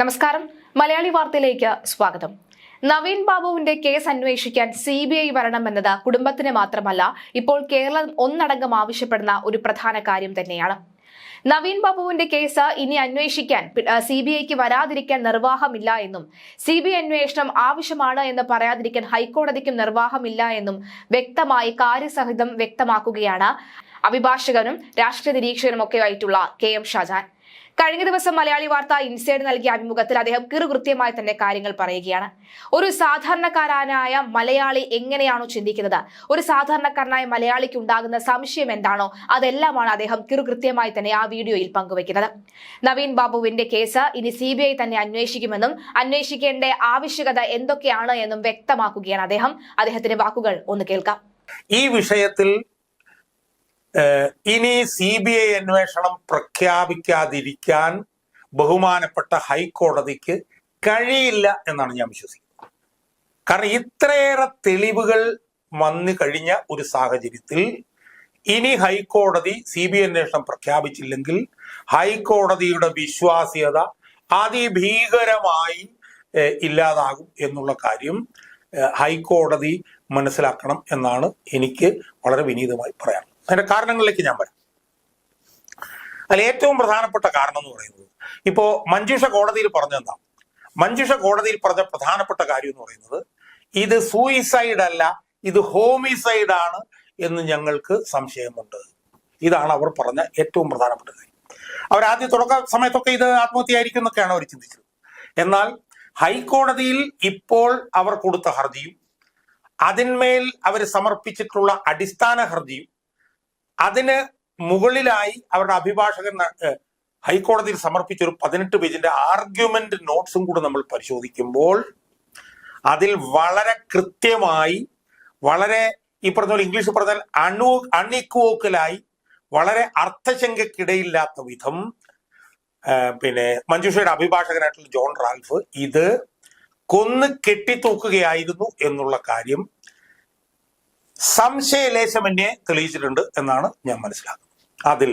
നമസ്കാരം. മലയാളി വാർത്തയിലേക്ക് സ്വാഗതം. നവീൻ ബാബുവിന്റെ കേസ് അന്വേഷിക്കാൻ സി ബി ഐ വരണമെന്നത് കുടുംബത്തിന് മാത്രമല്ല ഇപ്പോൾ കേരളം ഒന്നടങ്കം ആവശ്യപ്പെടുന്ന ഒരു പ്രധാന കാര്യം തന്നെയാണ്. നവീൻ ബാബുവിന്റെ കേസ് ഇനി അന്വേഷിക്കാൻ സി ബി ഐക്ക് വരാതിരിക്കാൻ നിർവാഹമില്ല എന്നും സി ബി ഐ അന്വേഷണം ആവശ്യമാണ് എന്ന് പറയാതിരിക്കാൻ ഹൈക്കോടതിക്കും നിർവാഹമില്ല എന്നും വ്യക്തമായി കാര്യസഹിതം വ്യക്തമാക്കുകയാണ് അഭിഭാഷകനും രാഷ്ട്രീയ നിരീക്ഷകനും ഒക്കെ ആയിട്ടുള്ള കെ എം ഷാജാൻ. കഴിഞ്ഞ ദിവസം മലയാളി വാർത്ത ഇൻസൈഡ് നൽകിയ അഭിമുഖത്തിൽ അദ്ദേഹം കൃത്യമായി തന്നെ കാര്യങ്ങൾ പറയുകയാണ്. ഒരു സാധാരണക്കാരനായ മലയാളി എങ്ങനെയാണോ ചിന്തിക്കുന്നത്? ഒരു സാധാരണക്കാരനായ മലയാളിക്ക് ഉണ്ടാകുന്ന സംശയം എന്താണോ? അതെല്ലാമാണ് അദ്ദേഹം കൃത്യമായി തന്നെ ആ വീഡിയോയിൽ പങ്കുവയ്ക്കുന്നത്. നവീൻ ബാബുവിന്റെ കേസ് ഇനി സി തന്നെ അന്വേഷിക്കുമെന്നും അന്വേഷിക്കേണ്ട ആവശ്യകത എന്തൊക്കെയാണ് എന്നും വ്യക്തമാക്കുകയാണ് അദ്ദേഹം. അദ്ദേഹത്തിന്റെ വാക്കുകൾ ഒന്ന് കേൾക്കാം. ഈ വിഷയത്തിൽ ഇനി സി ബി ഐ അന്വേഷണം പ്രഖ്യാപിക്കാതിരിക്കാൻ ബഹുമാനപ്പെട്ട ഹൈക്കോടതിക്ക് കഴിയില്ല എന്നാണ് ഞാൻ വിശ്വസിക്കുന്നത്. കാരണം ഇത്രയേറെ തെളിവുകൾ വന്നു കഴിഞ്ഞ ഒരു സാഹചര്യത്തിൽ ഇനി ഹൈക്കോടതി സി ബി ഐ അന്വേഷണം പ്രഖ്യാപിച്ചില്ലെങ്കിൽ ഹൈക്കോടതിയുടെ വിശ്വാസ്യത അതിഭീകരമായി ഇല്ലാതാകും എന്നുള്ള കാര്യം ഹൈക്കോടതി മനസ്സിലാക്കണം എന്നാണ് എനിക്ക് വളരെ വിനീതമായി പറയാൻ അതിന്റെ കാരണങ്ങളിലേക്ക് ഞാൻ വരാം. അതിൽ ഏറ്റവും പ്രധാനപ്പെട്ട കാരണം എന്ന് പറയുന്നത് ഇപ്പോ മഞ്ജുഷ കോടതിയിൽ പറഞ്ഞെന്താ മഞ്ജുഷ കോടതിയിൽ പറഞ്ഞ പ്രധാനപ്പെട്ട കാര്യം എന്ന് പറയുന്നത് ഇത് സൂയിസൈഡ് അല്ല ഇത് ഹോമിസൈഡ് ആണ് എന്ന് ഞങ്ങൾക്ക് സംശയമുണ്ട്. ഇതാണ് അവർ പറഞ്ഞ ഏറ്റവും പ്രധാനപ്പെട്ട കാര്യം. അവർ ആദ്യ തുടക്ക സമയത്തൊക്കെ ഇത് ആത്മഹത്യയായിരിക്കും എന്നൊക്കെയാണ് അവർ ചിന്തിച്ചത്. എന്നാൽ ഹൈക്കോടതിയിൽ ഇപ്പോൾ അവർ കൊടുത്ത ഹർജിയും അതിന്മേൽ അവർ സമർപ്പിച്ചിട്ടുള്ള അടിസ്ഥാന ഹർജിയും അതിന് മുകളിലായി അവരുടെ അഭിഭാഷകൻ ഹൈക്കോടതിയിൽ സമർപ്പിച്ച ഒരു പതിനെട്ട് പേജിന്റെ ആർഗ്യുമെന്റ് നോട്ട്സും കൂടെ നമ്മൾ പരിശോധിക്കുമ്പോൾ അതിൽ വളരെ കൃത്യമായി വളരെ ഈ പറഞ്ഞ പോലെ ഇംഗ്ലീഷ് പറഞ്ഞാൽ അണു അണിക്വോക്കലായി വളരെ അർത്ഥശങ്കയ്ക്കിടയില്ലാത്ത വിധം പിന്നെ മഞ്ജുഷയുടെ അഭിഭാഷകനായിട്ടുള്ള ജോൺ റാൽഫ് ഇത് കൊന്ന് കെട്ടിത്തൂക്കുകയായിരുന്നു എന്നുള്ള കാര്യം സംശയലേശമന്യെ തെളിയിച്ചിട്ടുണ്ട് എന്നാണ് ഞാൻ മനസ്സിലാക്കുന്നത്. അതിൽ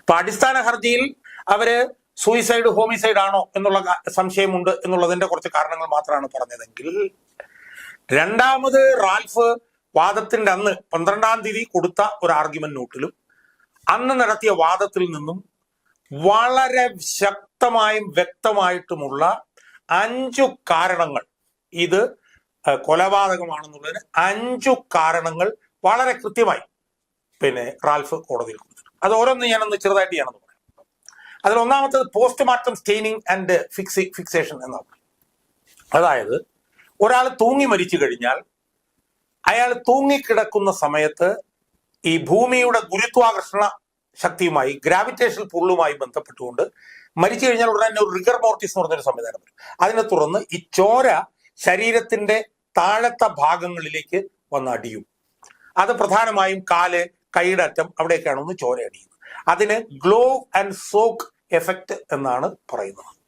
ഇപ്പൊ അടിസ്ഥാന ഹർജിയിൽ അവർ സൂയിസൈഡ് ഹോമിസൈഡ് ആണോ എന്നുള്ള സംശയമുണ്ട് എന്നുള്ളതിന്റെ കുറച്ച് കാരണങ്ങൾ മാത്രമാണ് പറഞ്ഞതെങ്കിൽ രണ്ടാമത് റാൽഫ് വാദത്തിന്റെ അന്ന് പന്ത്രണ്ടാം തീയതി കൊടുത്ത ഒരു ആർഗ്യുമെന്റ് നോട്ടിലും അന്ന് നടത്തിയ വാദത്തിൽ നിന്നും വളരെ ശക്തമായും വ്യക്തമായിട്ടുമുള്ള അഞ്ചു കാരണങ്ങൾ ഇത് കൊലപാതകമാണെന്നുള്ളതിന് അഞ്ചു കാരണങ്ങൾ വളരെ കൃത്യമായി പിന്നെ റാൽഫ് കോടതിയിൽ കൊടുത്തിട്ടുണ്ട്. അത് ഓരോന്ന് ഞാനൊന്ന് ചെറുതായിട്ട് ഞാനൊന്ന് പറയാം. അതിൽ ഒന്നാമത്തത് postmortem staining and fix fixation എന്നാണ് അതായത് ഒരാൾ തൂങ്ങി മരിച്ചു കഴിഞ്ഞാൽ അയാൾ തൂങ്ങിക്കിടക്കുന്ന സമയത്ത് ഈ ഭൂമിയുടെ ഗുരുത്വാകർഷണ ശക്തിയുമായി ഗ്രാവിറ്റേഷൻ പുള്ളുമായി ബന്ധപ്പെട്ടുകൊണ്ട് മരിച്ചു കഴിഞ്ഞാൽ ഉടനെ ഒരു റിഗർ മോർട്ടിസ് എന്ന് പറഞ്ഞൊരു സംവിധാനം വരും. അതിനെ തുടർന്ന് ഈ ചോര ശരീരത്തിന്റെ താഴത്തെ ഭാഗങ്ങളിലേക്ക് വന്ന് അടിയും. അത് പ്രധാനമായും കാൽ കൈയുടെ അറ്റം അവിടെയൊക്കെയാണ് ഒന്ന് ചോര അടിയുന്നത്. അതിന് ഗ്ലോ ആൻഡ് സോക്ക് എഫക്റ്റ് എന്നാണ് പറയുന്നത്.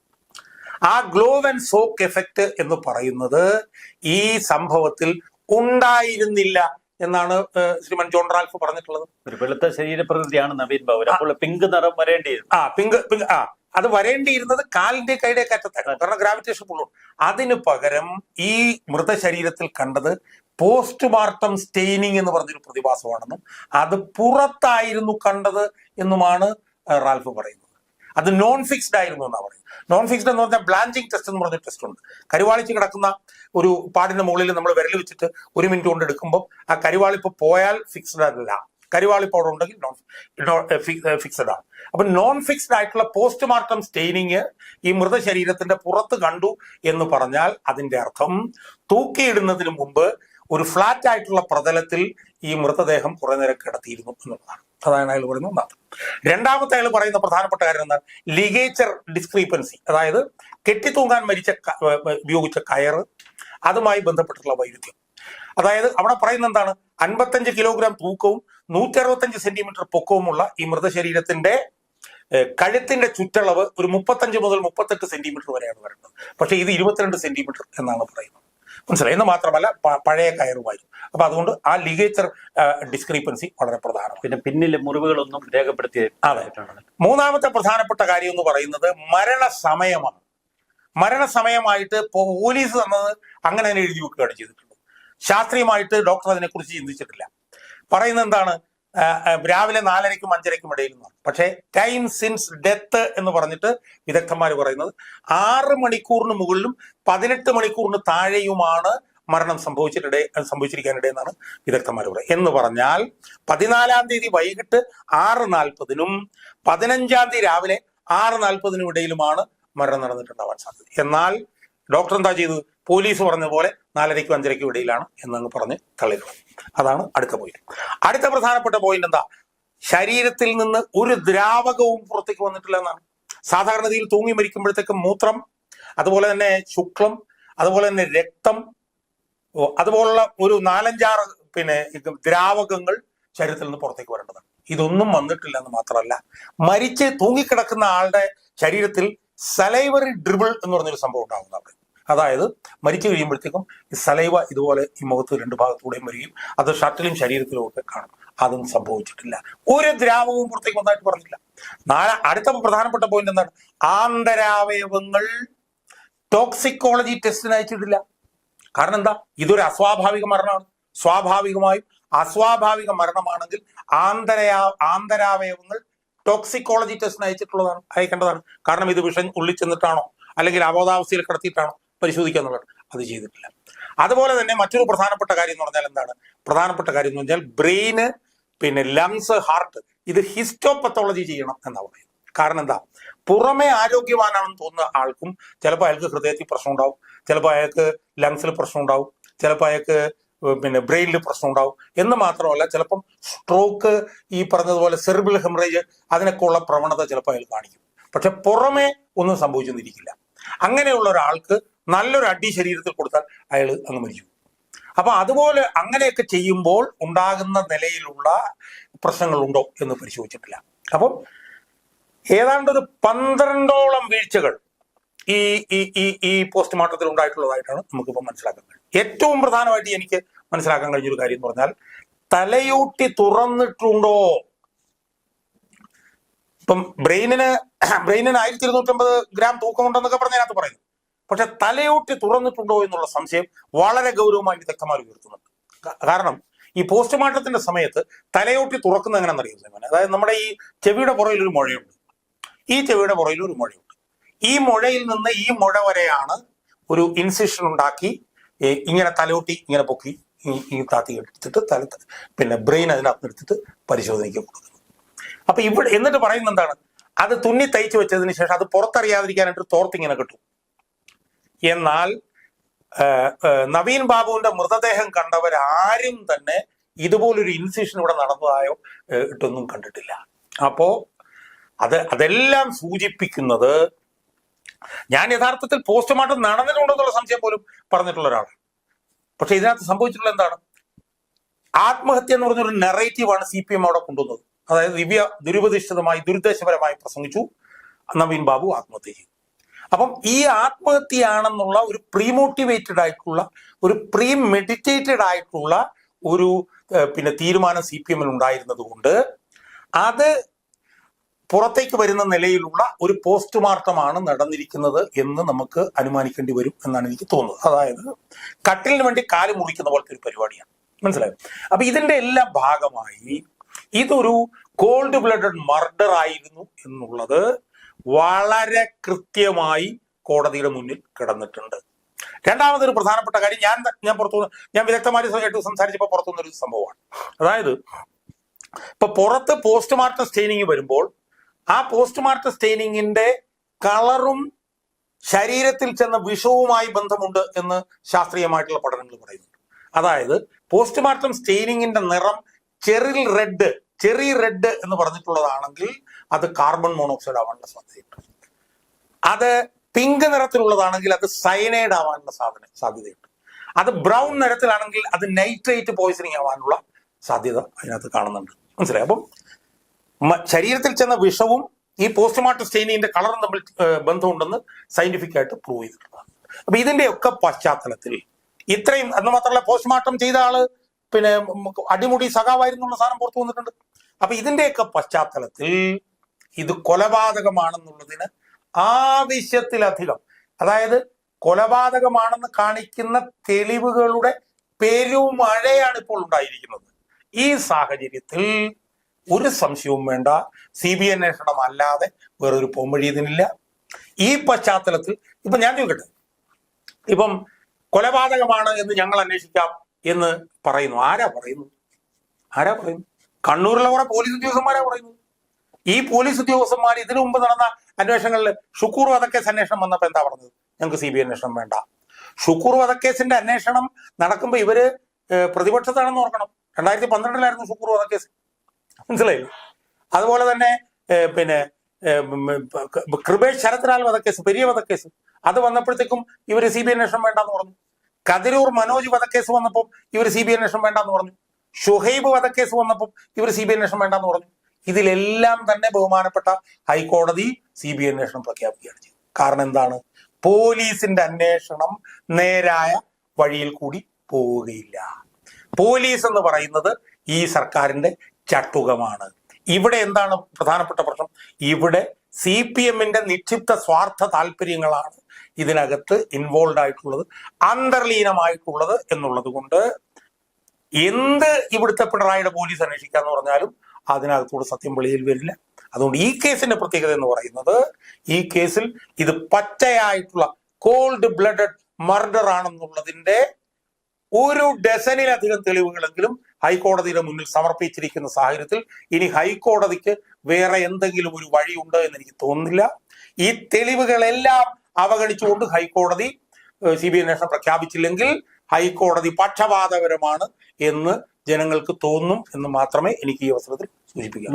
ആ ഗ്ലോ ആൻഡ് സോക്ക് എഫക്റ്റ് എന്ന് പറയുന്നത് ഈ സംഭവത്തിൽ ഉണ്ടായിരുന്നില്ല എന്നാണ് ശ്രീമൻ ജോൺ റാൽഫ് പറഞ്ഞിട്ടുള്ളത്. ഒരു വെളുത്ത ശരീരപ്രകൃതിയാണ് നവീൻ ബാബു അപ്പോൾ പിങ്ക് നിറം വരേണ്ടിയിരുന്നു. ആ പിങ്ക് പിങ്ക് ആ. അത് വരേണ്ടിയിരുന്നത് കാലിന്റെ കൈയുടെ അറ്റത്താണ് കാരണം ഗ്രാവിറ്റേഷൻ പുള്ളു അതിന് പകരം ഈ മൃതശരീരത്തിൽ കണ്ടത് പോസ്റ്റ്മോർട്ടം സ്റ്റെയിനിങ് എന്ന് പറഞ്ഞൊരു പ്രതിഭാസമാണെന്നും അത് പുറത്തായിരുന്നു കണ്ടത് എന്നുമാണ് റാൽഫ് പറയുന്നത്. അത് നോൺ ഫിക്സ്ഡ് ആയിരുന്നു എന്നാണ് പറയുന്നത്. നോൺ ഫിക്സ്ഡ് എന്ന് പറഞ്ഞാൽ ബ്ലാഞ്ചിങ് ടെസ്റ്റ് എന്ന് പറഞ്ഞ ടെസ്റ്റ് ഉണ്ട്. കരിവാളിച്ച് കിടക്കുന്ന ഒരു പാടിന്റെ മുകളിൽ നമ്മൾ വിരൽ വെച്ചിട്ട് ഒരു മിനിറ്റ് കൊണ്ട് എടുക്കുമ്പോൾ ആ കരുവാളിപ്പ് പോയാൽ ഫിക്സ്ഡ് അല്ല. കരിവാളിപ്പ് പൗഡർ ഉണ്ടെങ്കിൽ ഫിക്സഡ് ആണ്. അപ്പൊ നോൺ ഫിക്സ്ഡ് ആയിട്ടുള്ള പോസ്റ്റ്മോർട്ടം സ്റ്റെയിനിങ് ഈ മൃതശരീരത്തിന്റെ പുറത്ത് കണ്ടു എന്ന് പറഞ്ഞാൽ അതിന്റെ അർത്ഥം തൂക്കിയിടുന്നതിന് മുമ്പ് ഒരു ഫ്ലാറ്റ് ആയിട്ടുള്ള പ്രതലത്തിൽ ഈ മൃതദേഹം കുറെ നേരം കിടത്തിയിരുന്നു എന്നുള്ളതാണ്. അതാണ് അയാൾ പറയുന്ന ഒന്നാണ് രണ്ടാമത്തെ അയാൾ പറയുന്ന പ്രധാനപ്പെട്ട കാര്യം എന്താണ്? ലിഗേച്ചർ ഡിസ്ക്രീപ്പൻസി അതായത് കെട്ടിത്തൂങ്ങാൻ മരിച്ച ഉപയോഗിച്ച കയറ് അതുമായി ബന്ധപ്പെട്ടിട്ടുള്ള വൈരുദ്ധ്യം. അതായത് അവിടെ പറയുന്ന എന്താണ്? അൻപത്തഞ്ച് കിലോഗ്രാം തൂക്കവും നൂറ്റി അറുപത്തഞ്ച് സെന്റിമീറ്റർ പൊക്കവുമുള്ള ഈ മൃതശരീരത്തിന്റെ കഴുത്തിന്റെ ചുറ്റളവ് ഒരു മുപ്പത്തഞ്ച് മുതൽ മുപ്പത്തെട്ട് സെന്റിമീറ്റർ വരെയാണ് വരുന്നത്. പക്ഷേ ഇത് ഇരുപത്തിരണ്ട് സെന്റിമീറ്റർ എന്നാണ് പറയുന്നത്. മനസ്സിലായി? എന്ന് മാത്രമല്ല പഴയ കയറുമായിരുന്നു. അപ്പൊ അതുകൊണ്ട് ആ ലിഗേച്ചർ ഡിസ്ക്രിപ്പൻസി വളരെ പ്രധാനമാണ്. പിന്നെ പിന്നിലെ മുറിവുകളൊന്നും രേഖപ്പെടുത്തിയ അതെ. മൂന്നാമത്തെ പ്രധാനപ്പെട്ട കാര്യം എന്ന് പറയുന്നത് മരണസമയമാണ്. മരണസമയമായിട്ട് പോലീസ് തന്നത് അങ്ങനെ തന്നെ എഴുതി വെക്കുകയാണ് ചെയ്തിട്ടുള്ളത്. ശാസ്ത്രീയമായിട്ട് ഡോക്ടർ അതിനെക്കുറിച്ച് ചിന്തിച്ചിട്ടില്ല. പറയുന്നത് എന്താണ്? രാവിലെ നാലരയ്ക്കും അഞ്ചരയ്ക്കും ഇടയിൽ നിന്നാണ് പക്ഷേ ടൈം സിൻസ് ഡെത്ത് എന്ന് പറഞ്ഞിട്ട് വിദഗ്ധന്മാർ പറയുന്നത് ആറ് മണിക്കൂറിന് മുകളിലും പതിനെട്ട് മണിക്കൂറിന് താഴെയുമാണ് മരണം സംഭവിച്ചിട്ടിടെ സംഭവിച്ചിരിക്കാനിടെ എന്നാണ് വിദഗ്ധന്മാർ പറയുന്നത്. എന്ന് പറഞ്ഞാൽ പതിനാലാം തീയതി വൈകിട്ട് ആറ് നാൽപ്പതിനും പതിനഞ്ചാം തീയതി രാവിലെ ആറ് നാൽപ്പതിനും ഇടയിലുമാണ് മരണം നടന്നിട്ടുണ്ടാവാൻ സാധ്യത. എന്നാൽ ഡോക്ടർ എന്താ ചെയ്തത്? പോലീസ് പറഞ്ഞ പോലെ നാലരയ്ക്കും അഞ്ചരയ്ക്കും ഇടയിലാണ് എന്നങ്ങ് പറഞ്ഞ് തള്ളിരുന്നു അതാണ് അടുത്ത പോയിന്റ് അടുത്ത പ്രധാനപ്പെട്ട പോയിന്റ് എന്താ? ശരീരത്തിൽ നിന്ന് ഒരു ദ്രാവകവും പുറത്തേക്ക് വന്നിട്ടില്ല എന്നാണ്. സാധാരണഗതിയിൽ തൂങ്ങി മരിക്കുമ്പോഴത്തേക്ക് മൂത്രം അതുപോലെ തന്നെ ശുക്ലം അതുപോലെ തന്നെ രക്തം അതുപോലുള്ള ഒരു നാലഞ്ചാറ് പിന്നെ ദ്രാവകങ്ങൾ ശരീരത്തിൽ നിന്ന് പുറത്തേക്ക് വരേണ്ടതാണ്. ഇതൊന്നും വന്നിട്ടില്ല എന്ന് മാത്രമല്ല മരിച്ച് തൂങ്ങിക്കിടക്കുന്ന ആളുടെ ശരീരത്തിൽ സലൈവറി ഡ്രിബിൾ എന്ന് പറഞ്ഞൊരു സംഭവം ഉണ്ടാകുന്നു അവിടെ. അതായത് മരിച്ചു കഴിയുമ്പോഴത്തേക്കും ഈ സലൈവ ഇതുപോലെ ഈ മുഖത്ത് രണ്ട് ഭാഗത്തൂടെയും വരികയും അത് ഷർട്ടിലും ശരീരത്തിലും ഒക്കെ കാണും. അതും സംഭവിച്ചിട്ടില്ല. ഒരു ദ്രാവകവും പുറത്തേക്ക് വന്നതായിട്ട് പറഞ്ഞില്ല നാളെ അടുത്ത പ്രധാനപ്പെട്ട പോയിന്റ് എന്താണ്? ആന്തരാവയവങ്ങൾ ടോക്സിക്കോളജി ടെസ്റ്റിന് അയച്ചിട്ടില്ല. കാരണം എന്താ? ഇതൊരു അസ്വാഭാവിക മരണമാണ്. സ്വാഭാവികമായും അസ്വാഭാവിക മരണമാണെങ്കിൽ ആന്തരയാ ആന്തരാവയവങ്ങൾ ടോക്സിക്കോളജി ടെസ്റ്റിന് അയച്ചിട്ടുള്ളതാണ് അയക്കേണ്ടതാണ്. കാരണം ഇത് വിഷം ഉള്ളിൽ ചെന്നിട്ടാണോ അല്ലെങ്കിൽ അബോധാവസ്ഥയിൽ കിടത്തിയിട്ടാണോ പരിശോധിക്കുക എന്നുള്ളത് അത് ചെയ്തിട്ടില്ല. അതുപോലെ തന്നെ മറ്റൊരു പ്രധാനപ്പെട്ട കാര്യം എന്ന് പറഞ്ഞാൽ എന്താണ്? പ്രധാനപ്പെട്ട കാര്യം എന്ന് പറഞ്ഞാൽ ബ്രെയിന് പിന്നെ ലങ്സ് ഹാർട്ട് ഇത് ഹിസ്റ്റോപത്തോളജി ചെയ്യണം എന്നാണ് പറയുന്നത്. കാരണം എന്താ? പുറമെ ആരോഗ്യവാനാണെന്ന് തോന്നുന്ന ആൾക്കും ചിലപ്പോൾ അയാൾക്ക് ഹൃദയത്തിൽ പ്രശ്നം ഉണ്ടാവും ചിലപ്പോൾ അയാൾക്ക് ലങ്സിൽ പ്രശ്നം ഉണ്ടാവും ചിലപ്പോൾ അയാൾക്ക് പിന്നെ ബ്രെയിനിൽ പ്രശ്നം ഉണ്ടാവും. എന്ന് മാത്രമല്ല ചിലപ്പം സ്ട്രോക്ക് ഈ പറഞ്ഞതുപോലെ സെറിബിൾ ഹെമറേജ് അതിനൊക്കെ ഉള്ള പ്രവണത ചിലപ്പോൾ അയാൾ കാണിക്കും. പക്ഷെ പുറമേ ഒന്നും സംഭവിച്ചെന്നിരിക്കില്ല. അങ്ങനെയുള്ള ഒരാൾക്ക് നല്ലൊരു അടി ശരീരത്തിൽ കൊടുത്താൽ അയാൾ അങ്ങ് മരിക്കും. അപ്പൊ അതുപോലെ അങ്ങനെയൊക്കെ ചെയ്യുമ്പോൾ ഉണ്ടാകുന്ന നിലയിലുള്ള പ്രശ്നങ്ങളുണ്ടോ എന്ന് പരിശോധിച്ചിട്ടില്ല. അപ്പം ഏതാണ്ട് ഒരു പന്ത്രണ്ടോളം വീഴ്ചകൾ ഈ ഈ ഈ പോസ്റ്റ്മോർട്ടത്തിൽ ഉണ്ടായിട്ടുള്ളതായിട്ടാണ് നമുക്കിപ്പോൾ മനസ്സിലാക്കാൻ കഴിയും ഏറ്റവും പ്രധാനമായിട്ട് എനിക്ക് മനസ്സിലാക്കാൻ കഴിഞ്ഞൊരു കാര്യം എന്ന് പറഞ്ഞാൽ തലയൂട്ടി തുറന്നിട്ടുണ്ടോ? ഇപ്പം ബ്രെയിനിന് ബ്രെയിനിന് ആയിരത്തി ഇരുന്നൂറ്റമ്പത് ഗ്രാം തൂക്കമുണ്ടെന്നൊക്കെ പറഞ്ഞതിനകത്ത് പറയുന്നു. പക്ഷെ തലയൂട്ടി തുറന്നിട്ടുണ്ടോ എന്നുള്ള സംശയം വളരെ ഗൗരവമായി വിദഗ്ധന്മാർ ഉയർത്തുന്നുണ്ട്. കാരണം ഈ പോസ്റ്റ്മോർട്ടത്തിന്റെ സമയത്ത് തലയോട്ടി തുറക്കുന്ന എങ്ങനെ അറിയാം അതായത് നമ്മുടെ ഈ ചെവിയുടെ പുറയിൽ ഒരു മുഴയുണ്ട്. ഈ ചെവിയുടെ പുറയിൽ ഒരു മുഴയുണ്ട്. ഈ മുഴയിൽ നിന്ന് ഈ മുഴ വരെയാണ് ഒരു ഇൻസിഷൻ ഉണ്ടാക്കി ഇങ്ങനെ തലോട്ടി ഇങ്ങനെ പൊക്കി ഈ താത്തി എടുത്തിട്ട് തല പിന്നെ ബ്രെയിൻ അതിനകത്ത് എടുത്തിട്ട് പരിശോധനയ്ക്ക് കൊടുക്കുന്നു അപ്പൊ ഇവിടെ എന്നിട്ട് പറയുന്നത് എന്താണ്? അത് തുന്നി തയ്ച്ചു വെച്ചതിന് ശേഷം അത് പുറത്തറിയാതിരിക്കാനായിട്ട് തോർത്തിങ്ങനെ കിട്ടും. എന്നാൽ നവീൻ ബാബുവിന്റെ മൃതദേഹം കണ്ടവരാരും തന്നെ ഇതുപോലൊരു ഇൻസിഷൻ ഇവിടെ നടന്നതായോ ഇട്ടൊന്നും കണ്ടിട്ടില്ല. അപ്പോ അത് അതെല്ലാം സൂചിപ്പിക്കുന്നത് ഞാൻ യഥാർത്ഥത്തിൽ പോസ്റ്റ്മോർട്ടം നടന്നിട്ടുണ്ടെന്നുള്ള സംശയം പോലും പറഞ്ഞിട്ടുള്ള ഒരാളാണ്. പക്ഷെ ഇതിനകത്ത് സംഭവിച്ചിട്ടുള്ള എന്താണ്? ആത്മഹത്യ എന്ന് പറഞ്ഞൊരു നെറേറ്റീവാണ് സി പി എം അവിടെ കൊണ്ടുവന്നത്. അതായത് ദിവ്യ ദുരുപദിഷ്ടമായി ദുരുദ്ദേശപരമായി പ്രസംഗിച്ചു. നവീൻ ബാബു ആത്മഹത്യ ചെയ്തു. അപ്പം ഈ ആത്മഹത്യയാണെന്നുള്ള ഒരു പ്രീമോട്ടിവേറ്റഡ് ആയിട്ടുള്ള ഒരു പ്രീ മെഡിറ്റേറ്റഡ് ആയിട്ടുള്ള ഒരു പിന്നെ തീരുമാനം സി പി എമ്മിൽ ഉണ്ടായിരുന്നത് കൊണ്ട് അത് പുറത്തേക്ക് വരുന്ന നിലയിലുള്ള ഒരു പോസ്റ്റ്മോർട്ടമാണ് നടന്നിരിക്കുന്നത് എന്ന് നമുക്ക് അനുമാനിക്കേണ്ടി വരും എന്നാണ് എനിക്ക് തോന്നുന്നത്. അതായത് കട്ടിലിന് വേണ്ടി കാൽ മുറിക്കുന്ന പോലത്തെ ഒരു പരിപാടിയാണ്. മനസ്സിലായോ? അപ്പൊ ഇതിന്റെ എല്ലാ ഭാഗമായി ഇതൊരു കോൾഡ് ബ്ലഡഡ് മർഡർ ആയിരുന്നു എന്നുള്ളത് വളരെ കൃത്യമായി കോടതിയുടെ മുന്നിൽ കിടന്നിട്ടുണ്ട്. രണ്ടാമതൊരു പ്രധാനപ്പെട്ട കാര്യം ഞാൻ ഞാൻ പുറത്തു ഞാൻ വിദഗ്ധമായിട്ട് സംസാരിച്ചപ്പോൾ പുറത്തുനിന്നൊരു സംഭവമാണ്. അതായത് ഇപ്പൊ പുറത്ത് പോസ്റ്റ്മോർട്ടം സ്റ്റെയിനിങ് വരുമ്പോൾ ആ പോസ്റ്റ്മോർട്ടം സ്റ്റെയിനിങ്ങിന്റെ കളറും ശരീരത്തിൽ ചെന്ന വിഷവുമായി ബന്ധമുണ്ട് എന്ന് ശാസ്ത്രീയമായിട്ടുള്ള പഠനങ്ങൾ പറയുന്നുണ്ട്. അതായത് പോസ്റ്റ്മോർട്ടം സ്റ്റെയിനിങ്ങിന്റെ നിറം ചെറിൽ റെഡ് ചെറി റെഡ് എന്ന് പറഞ്ഞിട്ടുള്ളതാണെങ്കിൽ അത് കാർബൺ മോണോക്സൈഡ് ആവാനുള്ള സാധ്യതയുണ്ട്. അത് പിങ്ക് നിറത്തിലുള്ളതാണെങ്കിൽ അത് സൈനൈഡ് ആവാനുള്ള സാധന സാധ്യതയുണ്ട്. അത് ബ്രൗൺ നിറത്തിലാണെങ്കിൽ അത് നൈട്രേറ്റ് പോയിസണിങ് ആവാനുള്ള സാധ്യത അതിനകത്ത് കാണുന്നുണ്ട്. മനസ്സിലായി? അപ്പം ശരീരത്തിൽ ചെന്ന വിഷവും ഈ പോസ്റ്റ്മോർട്ടം സ്റ്റെയിനിന്റെ കളറും തമ്മിൽ ബന്ധമുണ്ടെന്ന് സയന്റിഫിക് ആയിട്ട് പ്രൂവ് ചെയ്തിട്ടുള്ളതാണ് അപ്പൊ ഇതിന്റെയൊക്കെ പശ്ചാത്തലത്തിൽ ഇത്രയും എന്ന് മാത്രമല്ല പോസ്റ്റ്മോർട്ടം ചെയ്ത ആൾ പിന്നെ അടിമുടി സഖാവായിരുന്നുള്ള സാധനം പുറത്തു വന്നിട്ടുണ്ട്. അപ്പൊ ഇതിന്റെയൊക്കെ പശ്ചാത്തലത്തിൽ ഇത് കൊലപാതകമാണെന്നുള്ളതിന് ആവശ്യത്തിലധികം അതായത് കൊലപാതകമാണെന്ന് കാണിക്കുന്ന തെളിവുകളുടെ പെരുമഴയാണ് ഇപ്പോൾ ഉണ്ടായിരിക്കുന്നത്. ഈ സാഹചര്യത്തിൽ ഒരു സംശയവും വേണ്ട. സി ബി അന്വേഷണം അല്ലാതെ വേറൊരു പോംവഴി ഇതിനില്ല ഈ പശ്ചാത്തലത്തിൽ ഇപ്പൊ ഞാൻ ചോദിക്കട്ടെ? ഇപ്പം കൊലപാതകമാണ് എന്ന് ഞങ്ങൾ അന്വേഷിക്കാം എന്ന് പറയുന്നു. ആരാ പറയുന്നു ആരാ പറയുന്നു കണ്ണൂരിലെ കുറെ പോലീസ് ഉദ്യോഗസ്ഥന്മാരാ പറയുന്നു ഈ പോലീസ് ഉദ്യോഗസ്ഥന്മാർ ഇതിനു മുമ്പ് നടന്ന അന്വേഷണങ്ങളിൽ ഷുക്കൂർ വധക്കേസ് അന്വേഷണം വന്നപ്പോൾ എന്താ പറഞ്ഞത്? ഞങ്ങൾക്ക് സി ബി അന്വേഷണം വേണ്ട. ഷുക്കൂർ വധക്കേസിന്റെ അന്വേഷണം നടക്കുമ്പോൾ ഇവർ പ്രതിപക്ഷത്താണെന്ന് ഓർക്കണം. രണ്ടായിരത്തി പന്ത്രണ്ടിലായിരുന്നു ഷുക്കൂർ വധക്കേസ്. മനസ്സിലായില്ലേ അതുപോലെ തന്നെ പിന്നെ കൃപേഷ് ശരത്ലാൽ വധക്കേസ് പെരിയ വധക്കേസ് അത് വന്നപ്പോഴത്തേക്കും ഇവർ സി ബി അന്വേഷണം വേണ്ടെന്ന് പറഞ്ഞു. കതിരൂർ മനോജ് വധക്കേസ് വന്നപ്പോൾ ഇവർ സി ബി അന്വേഷണം വേണ്ടെന്ന് പറഞ്ഞു. ഷുഹൈബ് വധക്കേസ് വന്നപ്പോൾ ഇവർ സി ബി അന്വേഷണം വേണ്ടെന്ന് പറഞ്ഞു. ഇതിലെല്ലാം തന്നെ ബഹുമാനപ്പെട്ട ഹൈക്കോടതി സി ബി അന്വേഷണം പ്രഖ്യാപിക്കുകയാണ് ചെയ്തത്. കാരണം എന്താണ്? പോലീസിന്റെ അന്വേഷണം നേരായ വഴിയിൽ കൂടി പോവുകയില്ല. പോലീസ് എന്ന് പറയുന്നത് ഈ സർക്കാരിന്റെ ചട്ടുകമാണ്. ഇവിടെ എന്താണ് പ്രധാനപ്പെട്ട പ്രശ്നം? ഇവിടെ സി പി എമ്മിന്റെ നിക്ഷിപ്ത സ്വാർത്ഥ താല്പര്യങ്ങളാണ് ഇതിനകത്ത് ഇൻവോൾവ് ആയിട്ടുള്ളത് അന്തർലീനമായിട്ടുള്ളത് എന്നുള്ളത് കൊണ്ട് എന്ത് ഇവിടുത്തെ പിണറായിയുടെ പോലീസ് അന്വേഷിക്കാന്ന് പറഞ്ഞാലും അതിനകത്തൂടെ സത്യം വെളിയിൽ വരില്ല. അതുകൊണ്ട് ഈ കേസിന്റെ പ്രത്യേകത എന്ന് പറയുന്നത് ഈ കേസിൽ ഇത് പച്ചയായിട്ടുള്ള കോൾഡ് ബ്ലഡഡ് മർഡർ ആണെന്നുള്ളതിന്റെ ഒരു ഡസനിലധികം തെളിവുകളെങ്കിലും ഹൈക്കോടതിയുടെ മുന്നിൽ സമർപ്പിച്ചിരിക്കുന്ന സാഹചര്യത്തിൽ ഇനി ഹൈക്കോടതിക്ക് വേറെ എന്തെങ്കിലും ഒരു വഴിയുണ്ട് എന്ന് എനിക്ക് തോന്നുന്നില്ല. ഈ തെളിവുകളെല്ലാം അവഗണിച്ചുകൊണ്ട് ഹൈക്കോടതി സി ബി അന്വേഷണം പ്രഖ്യാപിച്ചില്ലെങ്കിൽ ഹൈക്കോടതി പക്ഷപാതപരമാണ് എന്ന് ജനങ്ങൾക്ക് തോന്നും എന്ന് മാത്രമേ എനിക്ക് ഈ അവസരത്തിൽ സൂചിപ്പിക്കാം